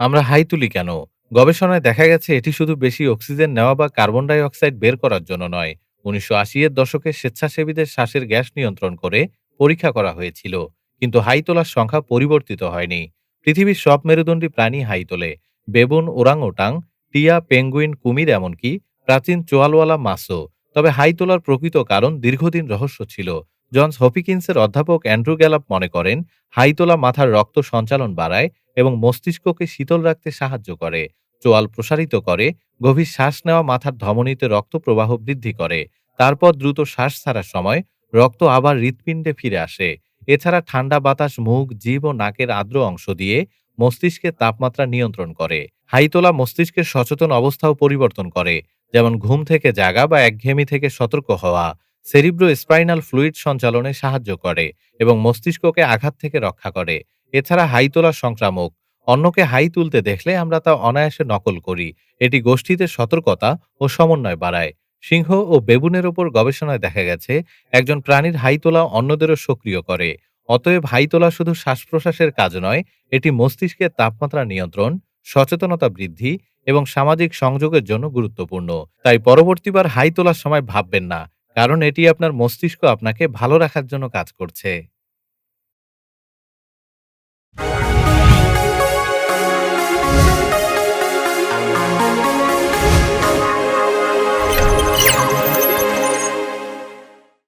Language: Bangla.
আমরা হাই তুলি কেন? গবেষণায় দেখা গেছে এটি শুধু বেশি অক্সিজেন নেওয়া বা কার্বন ডাই অক্সাইড বের করার জন্য নয়। উনিশশো এর দশকে স্বেচ্ছাসেবীদের শ্বাসের গ্যাস নিয়ন্ত্রণ করে পরীক্ষা করা হয়েছিল, কিন্তু হাই তোলার সংখ্যা পরিবর্তিত হয়নি। পৃথিবীর সব মেরুদণ্ডী প্রাণী হাই তোলে। বেবুন ওরাং ওটাং টিয়া, পেঙ্গুইন, কুমির এমনকি প্রাচীন চোয়ালওয়ালা মাছও। তবে হাই তোলার প্রকৃত কারণ দীর্ঘদিন রহস্য ছিল। জনস হপিকিন্সের অধ্যাপক অ্যান্ড্রু গ্যালাপ মনে করেন হাই তোলা মাথার রক্ত সঞ্চালন বাড়ায় এবং মস্তিষ্ককে শীতল রাখতে সাহায্য করে, চোয়াল প্রসারিত করে, গভীর শ্বাস নেওয়া মাথার ধমনীতে রক্ত প্রবাহ বৃদ্ধি করে, তারপর দ্রুত শ্বাস ছাড়ার সময় রক্ত আবার হৃৎপিণ্ডে ফিরে আসে। এছাড়া ঠান্ডা বাতাস মুখ জীব ও নাকের আর্দ্র অংশ দিয়ে মস্তিষ্কের তাপমাত্রা নিয়ন্ত্রণ করে। হাইতোলা মস্তিষ্কের সচেতন অবস্থাও পরিবর্তন করে, যেমন ঘুম থেকে জাগা বা একঘেয়েমি থেকে সতর্ক হওয়া। সেরিব্রো স্পাইনাল ফ্লুইড সঞ্চালনে সাহায্য করে এবং মস্তিষ্ককে আঘাত থেকে রক্ষা করে। এছাড়া হাই তোলা সংক্রামক। অন্যকে হাই তুলতে দেখলে আমরা তা অনায়াসে নকল করি। এটি গোষ্ঠীতে সতর্কতা ও সমন্বয় বাড়ায়। সিংহ ও বেবুনের ওপর গবেষণায় দেখা গেছে, একজন প্রাণীর হাই তোলা অন্যদেরও সক্রিয় করে। অতএব হাই তোলা শুধু শ্বাস প্রশ্বাসের কাজ নয়, এটি মস্তিষ্কের তাপমাত্রা নিয়ন্ত্রণ, সচেতনতা বৃদ্ধি এবং সামাজিক সংযোগের জন্য গুরুত্বপূর্ণ। তাই পরবর্তীবার হাই তোলার সময় ভাববেন না কারণ এটি আপনার মস্তিষ্ক আপনাকে ভালো রাখার জন্য কাজ করছে।